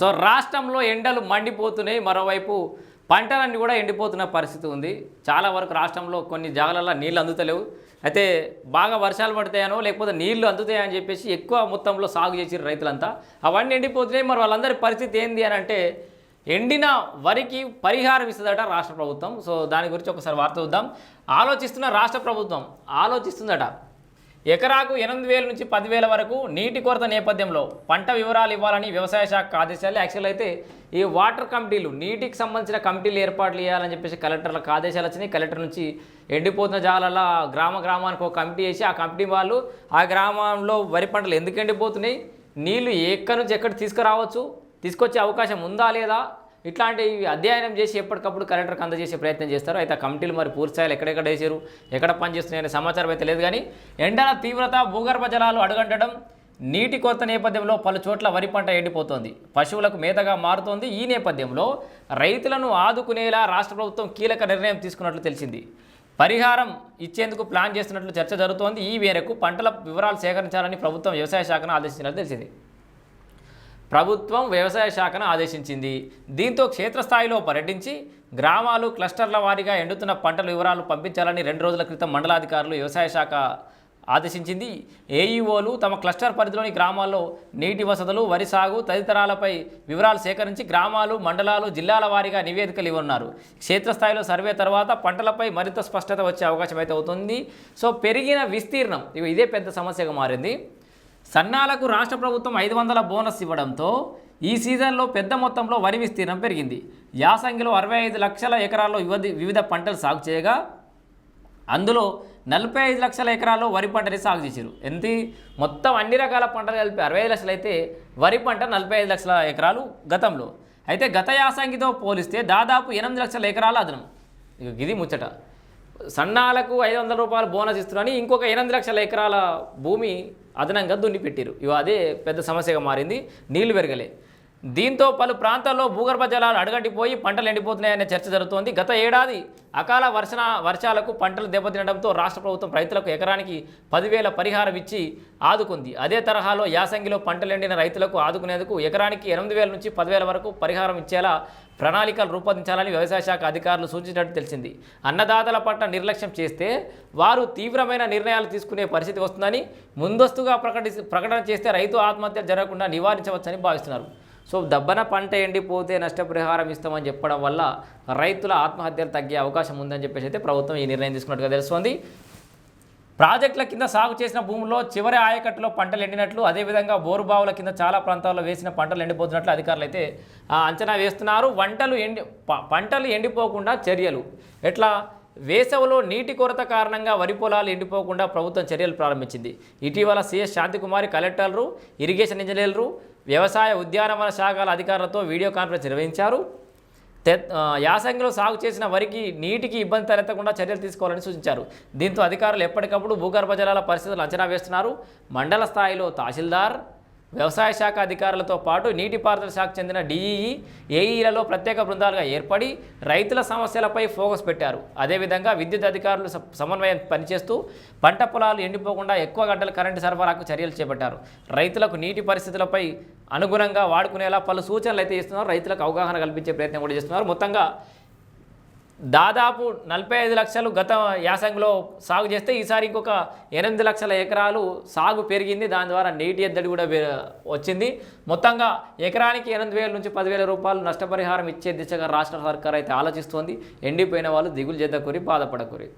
So రాష్ట్రంలో ఎండలు మండిపోతున్నాయి. మరోవైపు పంటలన్నీ కూడా ఎండిపోతున్న పరిస్థితి ఉంది. చాలా వరకు రాష్ట్రంలో కొన్ని జాగాలలో నీళ్ళు అందుతలేవు. అయితే బాగా వర్షాలు పడతాయనో లేకపోతే నీళ్ళు అందుతాయని చెప్పేసి ఎక్కువ మొత్తంలో సాగు చేసిన రైతులంతా. అవన్నీ ఎండిపోతున్నాయి. మరి వాళ్ళందరి పరిస్థితి ఏంది అని అంటే ఎండిన వరికి పరిహారం ఇస్తుందట రాష్ట్ర ప్రభుత్వం. సో దాని గురించి ఒకసారి వార్త చూద్దాం. ఆలోచిస్తున్న రాష్ట్ర ప్రభుత్వం ఆలోచిస్తుందట. ఎకరాకు ఎనిమిది వేల నుంచి పదివేల వరకు నీటి కొరత నేపథ్యంలో పంట వివరాలు ఇవ్వాలని వ్యవసాయ శాఖ ఆదేశాలు. యాక్చువల్ అయితే ఈ వాటర్ కమిటీలు నీటికి సంబంధించిన కమిటీలు ఏర్పాట్లు చేయాలని చెప్పేసి కలెక్టర్లకు ఆదేశాలు వచ్చినాయి. కలెక్టర్ నుంచి ఎండిపోతున్న జాలలా గ్రామ గ్రామానికి ఒక కమిటీ వేసి ఆ కమిటీ వాళ్ళు ఆ గ్రామంలో వరి పంటలు ఎందుకు ఎండిపోతున్నాయి? నీళ్ళు ఎక్కడి నుంచి ఎక్కడ తీసుకురావచ్చు? తీసుకొచ్చే అవకాశం ఉందా లేదా? ఇట్లాంటివి అధ్యయనం చేసి ఎప్పటికప్పుడు కలెక్టర్కి అందజేసే ప్రయత్నం చేస్తారు. అయితే కమిటీలు మరి పూర్తిస్థాయిలో ఎక్కడెక్కడ వేసారు ఎక్కడ పనిచేస్తున్నాయనే సమాచారం అయితే లేదు కానీ ఎండల తీవ్రత భూగర్భ జలాలు అడుగంటడం నీటి కొరత నేపథ్యంలో పలు చోట్ల వరి పంట ఎండిపోతోంది. పశువులకు మేతగా మారుతోంది. ఈ నేపథ్యంలో రైతులను ఆదుకునేలా రాష్ట్ర ప్రభుత్వం కీలక నిర్ణయం తీసుకున్నట్లు తెలిసింది. పరిహారం ఇచ్చేందుకు ప్లాన్ చేస్తున్నట్లు చర్చ జరుగుతోంది. ఈ మేరకు పంటల వివరాలు సేకరించాలని ప్రభుత్వం వ్యవసాయ శాఖను ఆదేశించినట్లు తెలిసింది. ప్రభుత్వం వ్యవసాయ శాఖను ఆదేశించింది. దీంతో క్షేత్రస్థాయిలో పర్యటించి గ్రామాలు క్లస్టర్ల వారీగా ఎండుతున్న పంటల వివరాలు పంపించాలని రెండు రోజుల క్రితం మండలాధికారులు వ్యవసాయ శాఖ ఆదేశించింది. ఏఈఓలు తమ క్లస్టర్ పరిధిలోని గ్రామాల్లో నీటి వసతులు వరి సాగు తదితరాలపై వివరాలు సేకరించి గ్రామాలు మండలాలు జిల్లాల వారీగా నివేదికలు ఇవ్వనున్నారు. క్షేత్రస్థాయిలో సర్వే తర్వాత పంటలపై మరింత స్పష్టత వచ్చే అవకాశం అయితే అవుతుంది. సో పెరిగిన విస్తీర్ణం ఇవి ఇదే పెద్ద సమస్యగా మారింది. సన్నాలకు రాష్ట్ర ప్రభుత్వం ఐదు వందల బోనస్ ఇవ్వడంతో ఈ సీజన్లో పెద్ద మొత్తంలో వరి విస్తీర్ణం పెరిగింది. యాసంగిలో అరవై ఐదు లక్షల ఎకరాల్లో వివిధ వివిధ పంటలు సాగు చేయగా అందులో నలభై ఐదు లక్షల ఎకరాల్లో వరి పంటని సాగు చేశారు ఎంత మొత్తం అన్ని రకాల పంటలు కలిపి అరవై ఐదు లక్షలు అయితే వరి పంట నలభై ఐదు లక్షల ఎకరాలు గతంలో. అయితే గత యాసంగితో పోలిస్తే దాదాపు ఎనిమిది లక్షల ఎకరాల అదనం. ఇది ముచ్చట. సన్నాలకు ఐదు వందల రూపాయలు బోనస్ ఇస్తున్నారని ఇంకొక ఎనిమిది లక్షల ఎకరాల భూమి అదనంగా దున్ని పెట్టారు ఇవి అదే పెద్ద సమస్యగా మారింది. నీళ్ళు పెరగలే. దీంతో పలు ప్రాంతాల్లో భూగర్భ జలాలు అడగంటిపోయి పంటలు ఎండిపోతున్నాయనే చర్చ జరుగుతోంది. గత ఏడాది అకాల వర్షణ వర్షాలకు పంటలు దెబ్బతినడంతో రాష్ట్ర ప్రభుత్వం రైతులకు ఎకరానికి పదివేల పరిహారం ఇచ్చి ఆదుకుంది. అదే తరహాలో యాసంగిలో పంటలు ఎండిన రైతులకు ఆదుకునేందుకు ఎకరానికి ఎనిమిది వేల నుంచి పదివేల వరకు పరిహారం ఇచ్చేలా ప్రణాళికలు రూపొందించాలని వ్యవసాయ శాఖ అధికారులు సూచించినట్టు తెలిసింది. అన్నదాతల పట్ల నిర్లక్ష్యం చేస్తే వారు తీవ్రమైన నిర్ణయాలు తీసుకునే పరిస్థితి వస్తుందని ముందస్తుగా ప్రకటి ప్రకటన చేస్తే రైతు ఆత్మహత్యలు జరగకుండా నివారించవచ్చని భావిస్తున్నారు. సో దబ్బన పంట ఎండిపోతే నష్టపరిహారం ఇస్తామని చెప్పడం వల్ల రైతుల ఆత్మహత్యలు తగ్గే అవకాశం ఉందని చెప్పేసి అయితే ప్రభుత్వం ఈ నిర్ణయం తీసుకున్నట్టుగా తెలుస్తోంది. ప్రాజెక్టుల కింద సాగు చేసిన భూముల్లో చివరి ఆయకట్టులో పంటలు ఎండినట్లు అదేవిధంగా బోరుబావుల కింద చాలా ప్రాంతాల్లో వేసిన పంటలు ఎండిపోతున్నట్లు అధికారులు అయితే అంచనా వేస్తున్నారు. వంటలు ఎండి ప- పంటలు ఎండిపోకుండా చర్యలు. ఎట్లా? వేసవిలో నీటి కొరత కారణంగా వరి పొలాలు ఎండిపోకుండా ప్రభుత్వం చర్యలు ప్రారంభించింది. ఇటీవల సీఎస్ శాంతికుమారి కలెక్టర్లు ఇరిగేషన్ ఇంజనీర్లు వ్యవసాయ ఉద్యానవన శాఖల అధికారులతో వీడియో కాన్ఫరెన్స్ నిర్వహించారు. తె యాసంగిలో సాగు చేసిన వరికి నీటికి ఇబ్బంది తలెత్తకుండా చర్యలు తీసుకోవాలని సూచించారు. దీంతో అధికారులు ఎప్పటికప్పుడు భూగర్భ జలాల పరిస్థితులు అంచనా వేస్తున్నారు. మండల స్థాయిలో తహసీల్దార్ వ్యవసాయ శాఖ అధికారులతో పాటు నీటిపారుదల శాఖకు చెందిన డిఈఈ ఏఈలలో ప్రత్యేక బృందాలుగా ఏర్పడి రైతుల సమస్యలపై ఫోకస్ పెట్టారు. అదేవిధంగా విద్యుత్ అధికారులు స- సమన్వయం పనిచేస్తూ పంట పొలాలు ఎండిపోకుండా ఎక్కువ గంటల కరెంటు సరఫరాకు చర్యలు చేపట్టారు. రైతులకు నీటి పరిస్థితులపై అనుగుణంగా వాడుకునేలా పలు సూచనలు అయితే ఇస్తున్నారు. రైతులకు అవగాహన కల్పించే ప్రయత్నం కూడా చేస్తున్నారు. మొత్తంగా దాదాపు నలభై ఐదు లక్షలు గత యాసంగిలో సాగు చేస్తే ఈసారి ఇంకొక ఎనిమిది లక్షల ఎకరాలు సాగు పెరిగింది. దాని ద్వారా నీటి ఎద్దడి కూడా వచ్చింది. మొత్తంగా ఎకరానికి ఎనిమిది వేల నుంచి పదివేల రూపాయలు నష్టపరిహారం ఇచ్చే దిశగా రాష్ట్ర సర్కార్ అయితే ఆలోచిస్తోంది. ఎండిపోయిన వాళ్ళు దిగులు చేద్దకూరి బాధపడకూరి.